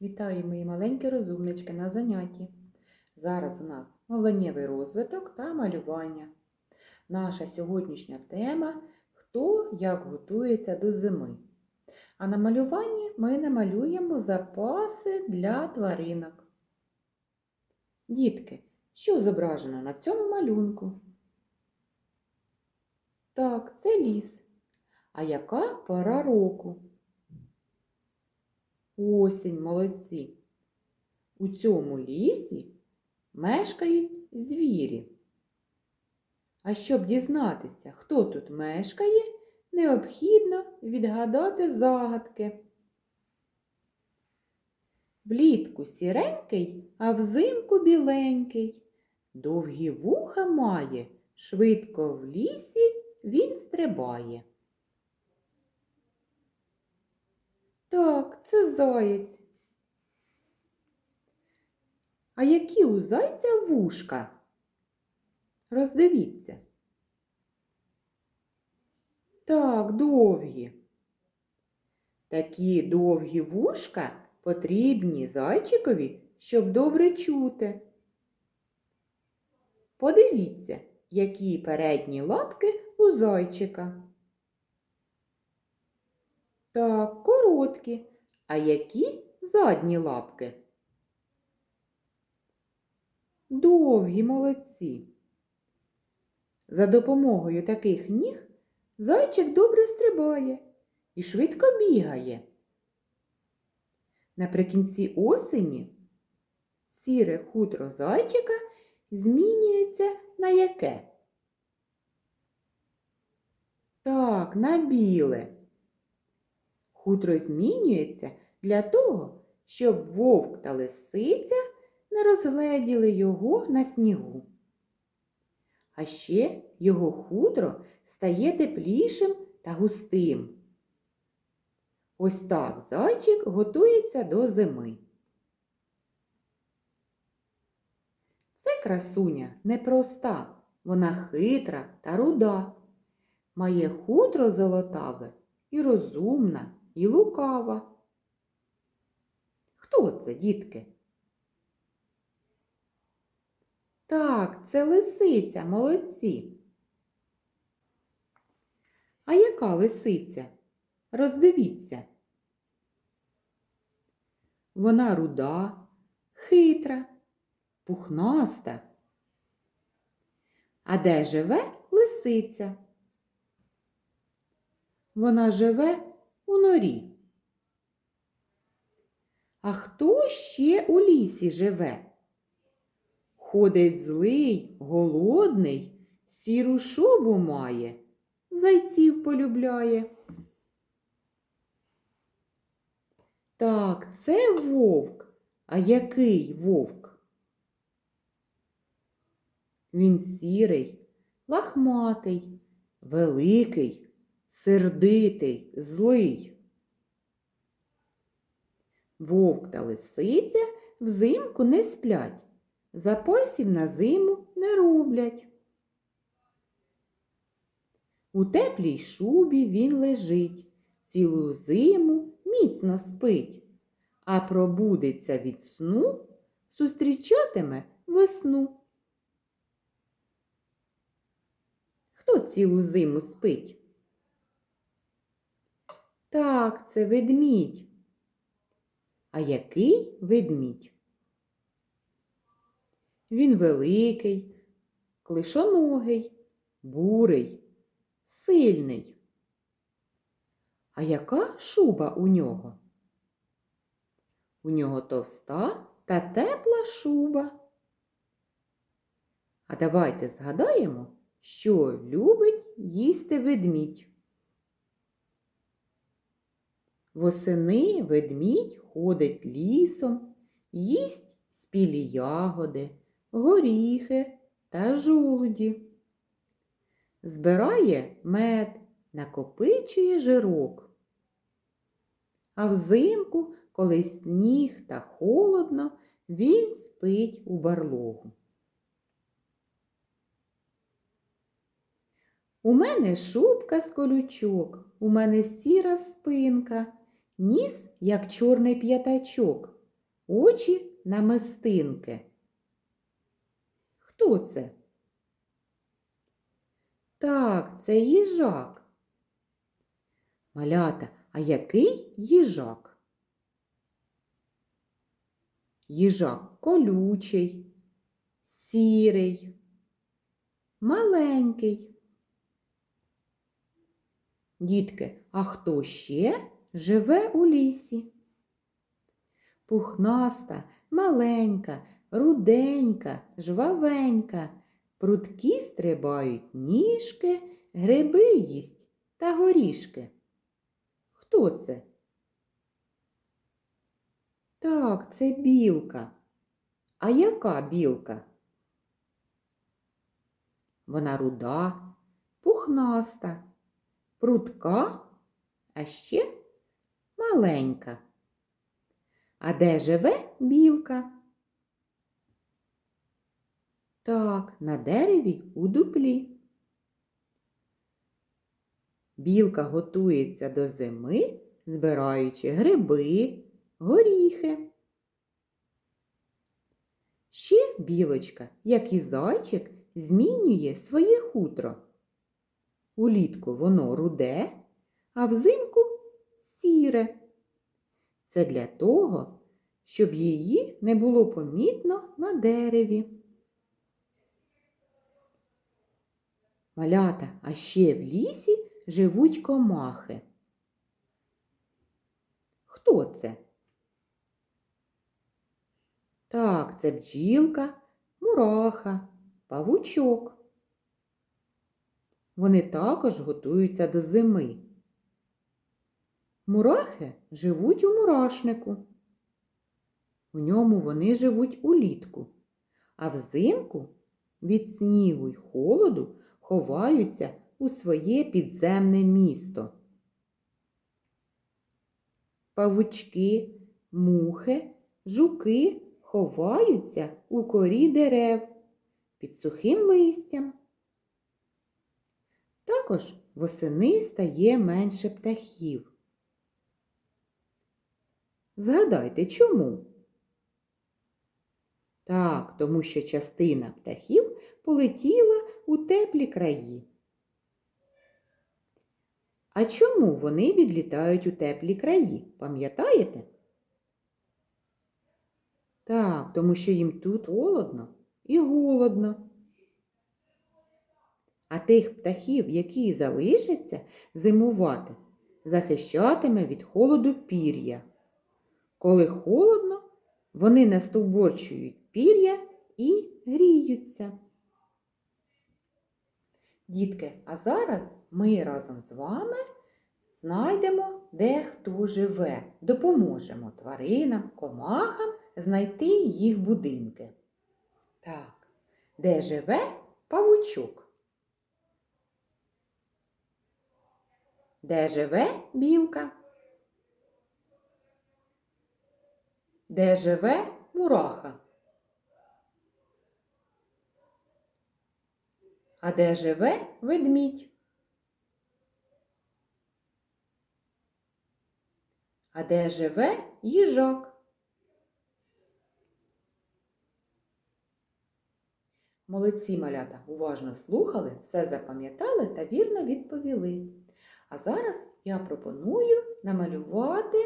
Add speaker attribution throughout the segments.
Speaker 1: Вітаю мої маленькі розумнички на занятті. Зараз у нас мовленнєвий розвиток та малювання. Наша сьогоднішня тема Хто як готується до зими. А на малюванні ми намалюємо запаси для тваринок. Дітки, що зображено на цьому малюнку? Так, це ліс. А яка пора року? Осінь, молодці. У цьому лісі мешкають звірі. А щоб дізнатися, хто тут мешкає, необхідно відгадати загадки. Влітку сіренький, а взимку біленький. Довгі вуха має, швидко в лісі він стрибає. Так, це заєць. А які у зайця вушка? Роздивіться. Так, довгі. Такі довгі вушка потрібні зайчикові, щоб добре чути. Подивіться, які передні лапки у зайчика. Так, короткі. А які задні лапки? Довгі молодці. За допомогою таких ніг зайчик добре стрибає і швидко бігає. Наприкінці осені сіре хутро зайчика змінюється на яке? Так, на біле. Хутро змінюється для того, щоб вовк та лисиця не розгледіли його на снігу. А ще його хутро стає теплішим та густим. Ось так зайчик готується до зими. Це красуня непроста, вона хитра та руда. Має хутро золотаве і розумна, і лукава. Хто це, дітки? Так, це лисиця, молодці. А яка лисиця? Роздивіться. Вона руда, хитра, пухнаста. А де живе лисиця? Вона живе у норі. А хто ще у лісі живе? Ходить злий, голодний, сіру шубу має, зайців полюбляє. Так, це вовк. А який вовк? Він сірий, лахматий, великий, сердитий, злий. Вовк та лисиця взимку не сплять, запасів на зиму не роблять. У теплій шубі він лежить, цілу зиму міцно спить, а пробудеться від сну, зустрічатиме весну. Хто цілу зиму спить? Так, це ведмідь. А який ведмідь? Він великий, клишоногий, бурий, сильний. А яка шуба у нього? У нього товста та тепла шуба. А давайте згадаємо, що любить їсти ведмідь. Восени ведмідь ходить лісом, їсть спілі ягоди, горіхи та жолуді. Збирає мед, накопичує жирок. А взимку, коли сніг та холодно, він спить у барлогу. У мене шубка з колючок, у мене сіра спинка, ніс, як чорний п'ятачок, очі намистинки. Хто це? Так, це їжак. Малята, а який їжак? Їжак колючий, сірий, маленький. Дітки, а хто ще живе у лісі? Пухнаста, маленька, руденька, жвавенька, прудкі стрибають ніжки, гриби їсть та горішки. Хто це? Так, це білка. А яка білка? Вона руда, пухнаста, прудка, а ще маленька. А де живе білка? Так, на дереві у дуплі. Білка готується до зими, збираючи гриби, горіхи. Ще білочка, як і зайчик, змінює своє хутро. Улітку воно руде, а взимку сіре. Це для того, щоб її не було помітно на дереві. Малята, а ще в лісі живуть комахи. Хто це? Так, це бджілка, мураха, павучок. Вони також готуються до зими. Мурахи живуть у мурашнику. У ньому вони живуть улітку, а взимку від снігу й холоду ховаються у своє підземне місто. Павучки, мухи, жуки ховаються у корі дерев під сухим листям. Також восени стає менше птахів. Згадайте, чому? Так, тому що частина птахів полетіла у теплі краї. А чому вони відлітають у теплі краї? Пам'ятаєте? Так, тому що їм тут холодно і голодно. А тих птахів, які залишаться зимувати, захищатиме від холоду пір'я. Коли холодно, вони настовборчують пір'я і гріються. Дітки, а зараз ми разом з вами знайдемо, де хто живе, допоможемо тваринам, комахам знайти їх будинки. Так, де живе павучок? Де живе білка? Де живе мураха? А де живе ведмідь? А де живе їжак? Молодці малята уважно слухали, все запам'ятали та вірно відповіли. А зараз я пропоную намалювати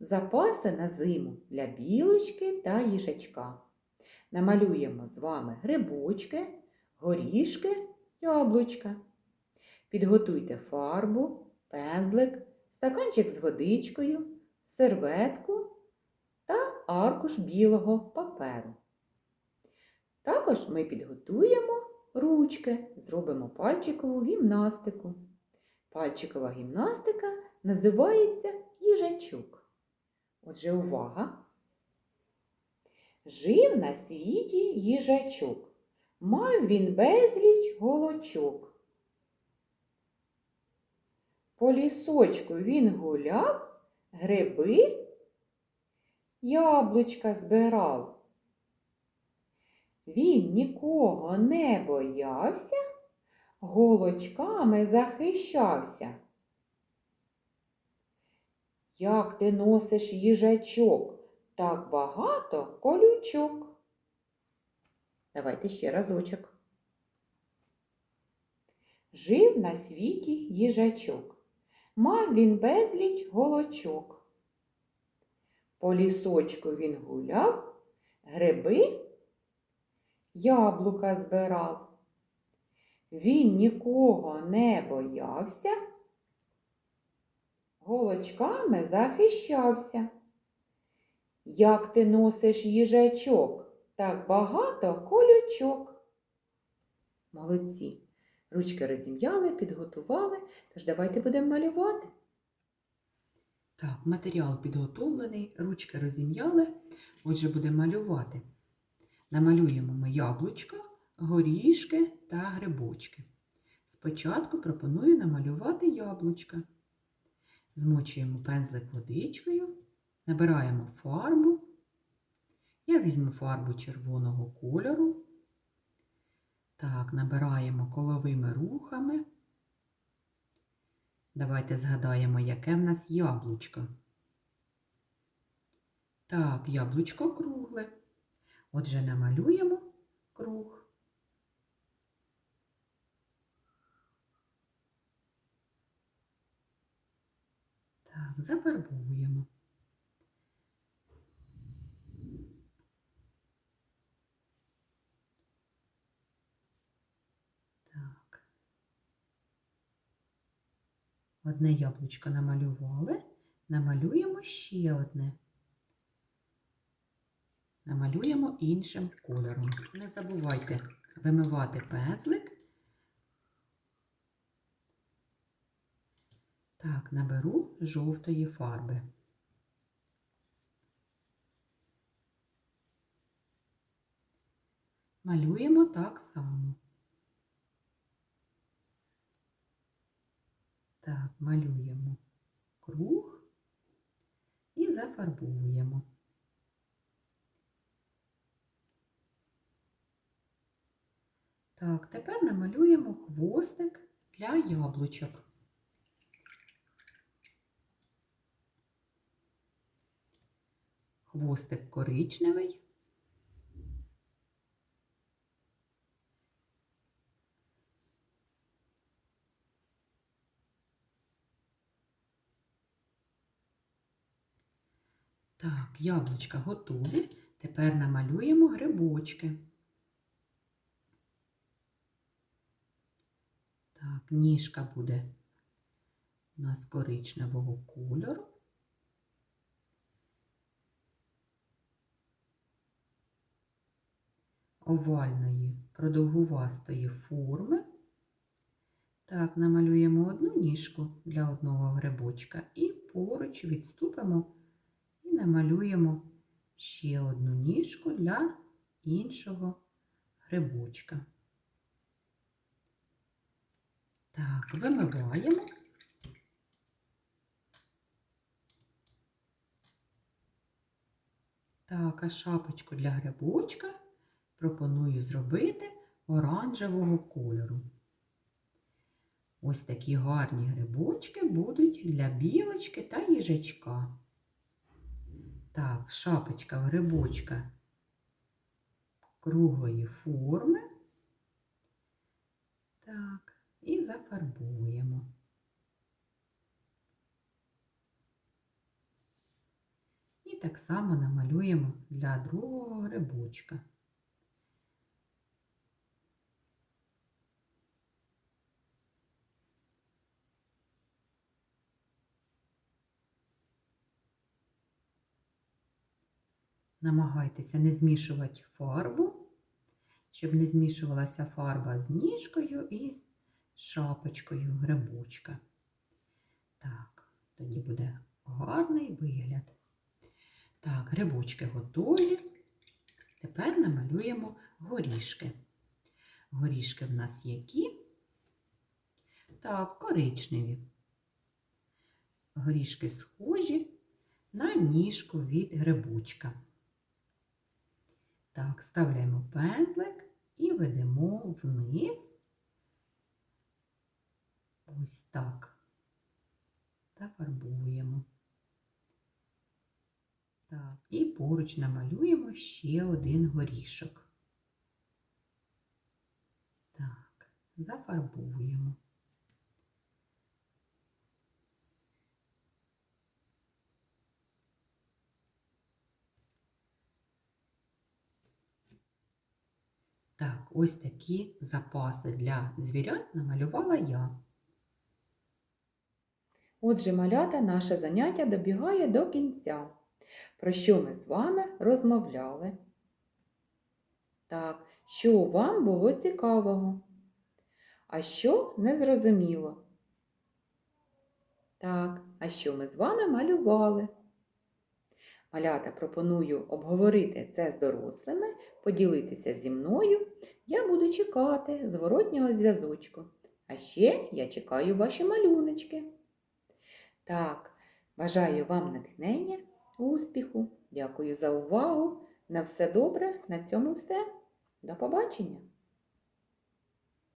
Speaker 1: запаси на зиму для білочки та їжачка. Намалюємо з вами грибочки, горішки, яблучка. Підготуйте фарбу, пензлик, стаканчик з водичкою, серветку та аркуш білого паперу. Також ми підготуємо ручки, зробимо пальчикову гімнастику. Пальчикова гімнастика називається їжачок. Отже, увага! Жив на світі їжачок. Мав він безліч голочок. По лісочку він гуляв, гриби, яблучка збирав. Він нікого не боявся, голочками захищався. Як ти носиш їжачок так багато колючок. Давайте ще разочок. Жив на світі їжачок. Мав він безліч голочок. По лісочку він гуляв, гриби, яблука збирав. Він нікого не боявся, голочками захищався. Як ти носиш їжачок, так багато колючок. Молодці. Ручки розім'яли, підготували, тож давайте будемо малювати. Так, матеріал підготовлений, ручки розім'яли, отже, будемо малювати. Намалюємо ми яблучка, горішки та грибочки. Спочатку пропоную намалювати яблучка. Змочуємо пензлик водичкою, набираємо фарбу. Я візьму фарбу червоного кольору. Так, набираємо коловими рухами. Давайте згадаємо, яке в нас яблучко. Так, яблучко кругле. Отже, намалюємо круг. Так, зафарбуємо. Так. Одне яблучко намалювали, намалюємо ще одне. Намалюємо іншим кольором. Не забувайте вимивати пензлик. Так, наберу жовтої фарби. Малюємо так само. Так, малюємо круг і зафарбуємо. Так, тепер намалюємо хвостик для яблучок. Хвостик коричневий. Так, яблучка готові. Тепер намалюємо грибочки. Так, ніжка буде у нас коричневого кольору. Овальної продовгувастої форми. Так, намалюємо одну ніжку для одного грибочка і поруч відступимо і намалюємо ще одну ніжку для іншого грибочка. Так, вимиваємо. Так, а шапочку для грибочка пропоную зробити оранжевого кольору. Ось такі гарні грибочки будуть для білочки та їжачка. Так, шапочка грибочка круглої форми. Так, і зафарбуємо. І так само намалюємо для другого грибочка. Намагайтеся не змішувати фарбу, щоб не змішувалася фарба з ніжкою і з шапочкою грибочка. Так, тоді буде гарний вигляд. Так, грибочки готові. Тепер намалюємо горішки. Горішки в нас які? Так, коричневі. Горішки схожі на ніжку від грибочка. Так, ставляємо пензлик і ведемо вниз. Ось так. Та фарбуємо. Так. І поруч намалюємо ще один горішок. Так, зафарбуємо. Так, ось такі запаси для звірят намалювала я. Отже, малята, наше заняття добігає до кінця. Про що ми з вами розмовляли? Так, що вам було цікавого? А що незрозуміло? Так, а що ми з вами малювали? Малята пропоную обговорити це з дорослими, поділитися зі мною. Я буду чекати зворотнього зв'язочку. А ще я чекаю ваші малюночки. Так, бажаю вам натхнення, успіху. Дякую за увагу. На все добре, на цьому все. До побачення!